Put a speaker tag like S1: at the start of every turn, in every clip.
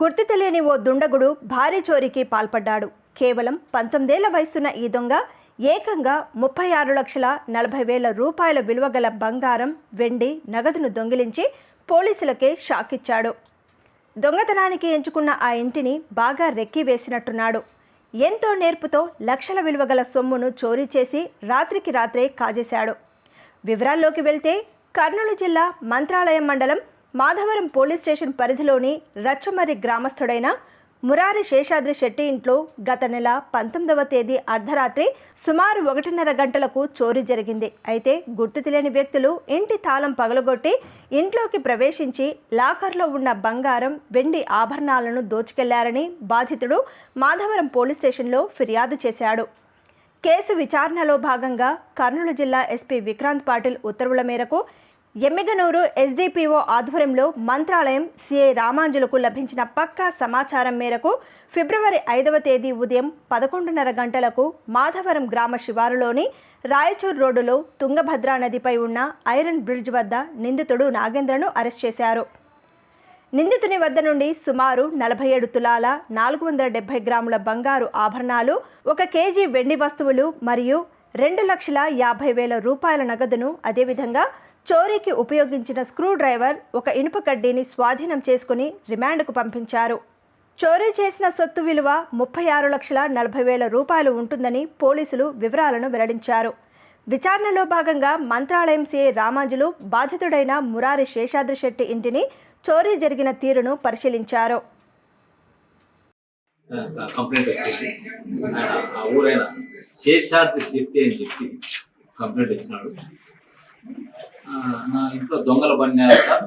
S1: గుర్తు తెలియని ఓ దుండగుడు భారీ చోరీకి పాల్పడ్డాడు. కేవలం పంతొమ్మిదేళ్ళ వయసున్న ఈ దొంగ ఏకంగా ముప్పై ఆరు లక్షల నలభై వేల రూపాయల విలువ గల బంగారం వెండి నగదును దొంగిలించి పోలీసులకే షాక్ ఇచ్చాడు దొంగతనానికి ఎంచుకున్న ఆ ఇంటిని బాగా రెక్కి వేసినట్టున్నాడు ఎంతో నేర్పుతో లక్షల విలువ గల సొమ్మును చోరీ చేసి రాత్రికి రాత్రే కాజేశాడు. వివరాల్లోకి వెళ్తే కర్నూలు జిల్లా మంత్రాలయం మండలం మాధవరం పోలీస్ స్టేషన్ పరిధిలోని రచ్చమర్రి గ్రామస్థుడైన మురారి శేషాద్రి శెట్టి ఇంట్లో గత నెల పంతొమ్మిదవ తేదీ అర్ధరాత్రి సుమారు ఒకటిన్నర గంటలకు చోరీ జరిగింది. అయితే గుర్తు తెలియని వ్యక్తులు ఇంటి తాళం పగలగొట్టి ఇంట్లోకి ప్రవేశించి లాకర్లో ఉన్న బంగారం వెండి ఆభరణాలను దోచుకెళ్ళారని బాధితుడు మాధవరం పోలీస్ స్టేషన్లో ఫిర్యాదు చేశాడు. కేసు విచారణలో భాగంగా కర్నూలు జిల్లా ఎస్పీ విక్రాంత్ పాటిల్ ఉత్తర్వుల మేరకు ఎమ్మిగనూరు ఎస్డిపిఓ ఆధ్వర్యంలో మంత్రాలయం సిఐ రామాంజులకు లభించిన పక్కా సమాచారం మేరకు ఫిబ్రవరి ఐదవ తేదీ ఉదయం పదకొండున్నర గంటలకు మాధవరం గ్రామ శివారులోని రాయచూర్ రోడ్డులో తుంగభద్రా నదిపై ఉన్న ఐరన్ బ్రిడ్జ్ వద్ద నిందితుడు నాగేంద్రను అరెస్ట్ చేశారు. నిందితుని వద్ద నుండి సుమారు నలభై ఏడు తులాల నాలుగు వందల డెబ్బై గ్రాముల బంగారు ఆభరణాలు ఒక కేజీ వెండి వస్తువులు మరియు రెండు లక్షల యాభై వేల రూపాయల నగదును అదేవిధంగా చోరీకి ఉపయోగించిన స్క్రూ డ్రైవర్ ఒక ఇనుప కడ్డీని స్వాధీనం చేసుకుని రిమాండ్కు పంపించారు. చోరీ చేసిన సొత్తు విలువ ముప్పై ఆరు లక్షల నలభై వేల రూపాయలు ఉంటుందని పోలీసులు వివరాలను వెల్లడించారు. విచారణలో భాగంగా మంత్రాలయం సిఐ రామాంజులు బాధితుడైన మురారి శేషాద్రి శెట్టి ఇంటిని చోరీ జరిగిన తీరును పరిశీలించారు.
S2: కంప్లైంట్ వచ్చింది. ఆ ఊరైన శేషాద్రి శెట్టి అని చెప్పి కంప్లైంట్ ఇచ్చినాడు. నా ఇంట్లో దొంగల బండి సార్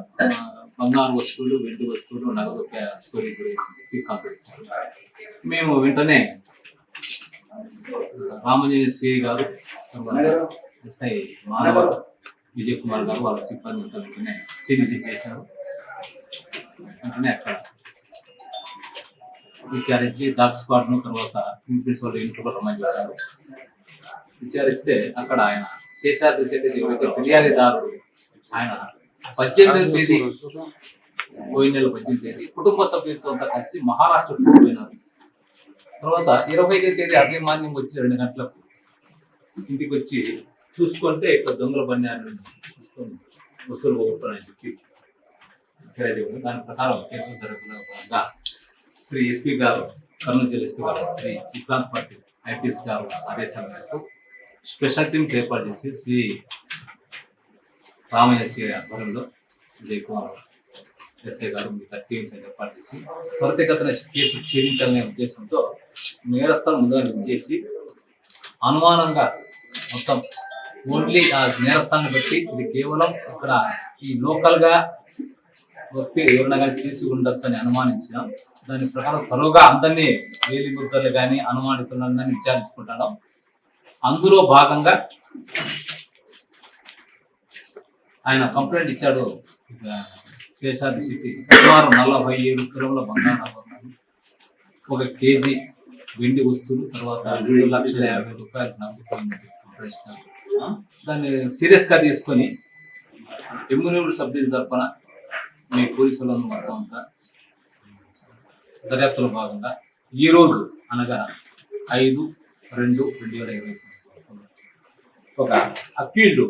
S2: బంగారు వస్తువులు వెండి వస్తువులు నగదు చోరీ గురించి మేము వెంటనే రామంజయ శ్రీ గారు ఎస్ఐ మానవ విజయ్ కుమార్ గారు వాళ్ళ సిబ్బంది వెంటనే సీనిటీ చేశారు. వెంటనే అక్కడ విచారించి డాక్ స్క్వాడ్ను తర్వాత ఇన్ఫ్లుయెన్స్ ఇంటర్ ఇంట్లో కూడా రమ్మని చెప్పారు. విచారిస్తే అక్కడ ఆయన శేషాద్రి శెట్టి ఎవరైతే ఫిర్యాదుదారుడు. ఆయన పద్దెనిమిదవ తేదీ పోయిన నెల పద్దెనిమిది తేదీ కుటుంబ సభ్యులతో అంతా కలిసి మహారాష్ట్ర టూర్ పోయినారు. తర్వాత ఇరవై ఐదో తేదీ అభిమాన్యం వచ్చి రెండు గంటలకు ఇంటికి వచ్చి చూసుకుంటే ఇక్కడ దొంగల చూసుకొని వస్తువులు పోగొట్టుకున్నాయని చెప్పి ఫిర్యాదు. దాని ప్రకారం కేసు జరుగుతున్న భాగంగా శ్రీ ఎస్పీ గారు కర్నూలు జిల్లా ఎస్పీ గారు శ్రీ విక్రాంత్ పాటిల్ ఐపీఎస్ గారు ఆదేశాల మేరకు స్పెషల్ టీమ్స్ ఏర్పాటు చేసి శ్రీ రామయ్య శ్రీ ఆధ్వర్యంలో విజయ్ కుమార్ ఎస్ఐ గారు మిగతా టీమ్స్ ఏర్పాటు చేసి త్వరితగతన కేసు ఛేదించాలనే ఉద్దేశంతో నేరస్థలం ముందుగా లింక్ చేసి అనుమానంగా మొత్తం ఓన్లీ ఆ నేరస్థాన్ని బట్టి ఇది కేవలం ఇక్కడ ఈ లోకల్గా వ్యక్తి ఎవరైనా చేసి ఉండొచ్చు అని అనుమానించినాం. దాని ప్రకారం త్వరగా అందరినీ వేలి ముద్దలు కానీ అనుమానితులందరినీ విచారించుకుంటున్నాం. అందులో భాగంగా ఆయన కంప్లైంట్ ఇచ్చాడు. ఆ, శేషాద్రి సిటీ సుమారు నలభై ఏడు కిలోల బంగారు ఆభరణాలు ఒక కేజీ వెండి వస్తువులు తర్వాత రెండు లక్షల యాభై రూపాయలు నగదు దాన్ని సీరియస్గా తీసుకొని ఎమ్మునూరు సబ్ డివిజన్ తరఫున మీ పోలీసులను మొత్తం అంతా దర్యాప్తులో భాగంగా ఈ రోజు అనగా ఐదు రెండు రెండు వేల ఇరవై ఒక అక్యూజ్డ్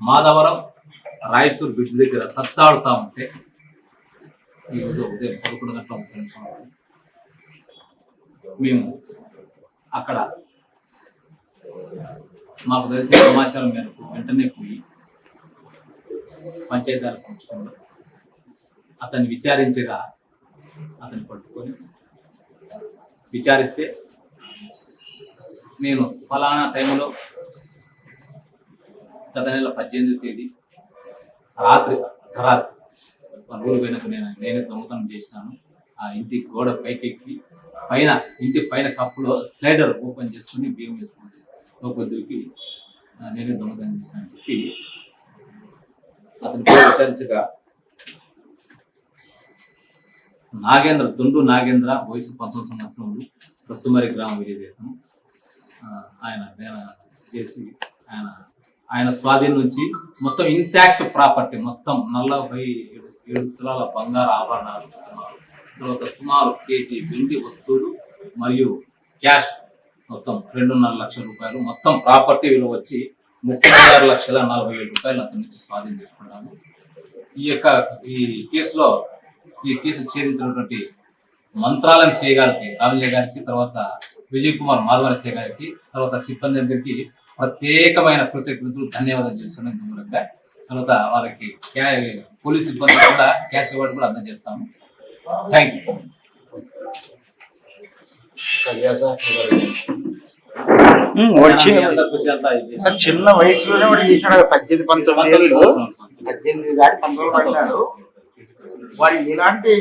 S2: మాధవరం రాయచూర్ బ్రిడ్జ్ దగ్గర తచ్చాడుతా ఉంటే ఈ రోజు ఉదయం పదకొండు గంటల ముప్పై నిమిషం మేము అక్కడ మాకు తెలిసిన సమాచారం మేరకు వెంటనే పోయి పంచాయతీరాజ్ సంస్థలో అతన్ని విచారించగా అతన్ని పట్టుకొని విచారిస్తే నేను ఫలానా టైంలో గత నెల పద్దెనిమిది తేదీ రాత్రి అర్ధరాత్రి మన ఊరు పోయినాక నేను నేనే దొంగతనం చేస్తాను ఆ ఇంటి గోడ పైకెక్కి పైన ఇంటి పైన కప్పులో స్లైడర్ ఓపెన్ చేసుకుని బియ్యం వేసుకుంటాను లోపల నేనే దొంగతనం చేశాను చెప్పి అతను విచారించగా నాగేంద్ర దుండు నాగేంద్ర వయసు పంతొమ్మిది సంవత్సరములు రస్తుమరి గ్రామ విజయదేశం ఆయన చేసి ఆయన ఆయన స్వాధీనం నుంచి మొత్తం ఇంటాక్ట్ ప్రాపర్టీ మొత్తం నలభై ఏడు ఏడు తులాల బంగారు ఆభరణాలు తర్వాత సుమారు కేజీ వెండి వస్తువులు మరియు క్యాష్ మొత్తం రెండున్నర లక్షల రూపాయలు. మొత్తం ప్రాపర్టీ విలువ వచ్చి ముప్పై ఆరు లక్షల నలభై ఏడు రూపాయలు అతని నుంచి స్వాధీనం చేసుకున్నాము. ఈ యొక్క ఈ కేసులో ఈ కేసు ఛేదించినటువంటి మంత్రాలయం సే గారికి రామయ్య గారికి తర్వాత విజయ్ కుమార్ మాధవన సే గారికి తర్వాత సిబ్బంది అందరికీ ప్రత్యేకమైన కృతజ్ఞతలు ధన్యవాదాలు చేస్తున్నాను ఇందు మూలంగా తర్వాత వారికి పోలీస్ సిబ్బంది కూడా క్యాష్ అవార్డు కూడా అందజేస్తాము. థ్యాంక్ యూ
S3: చిన్న వయసులోనే వాడు చేసినాడు పద్దెనిమిది పంతొమ్మిది. పద్దెనిమిది దాటి పంతొమ్మిది పడ్డాడు. వాడు ఎలాంటి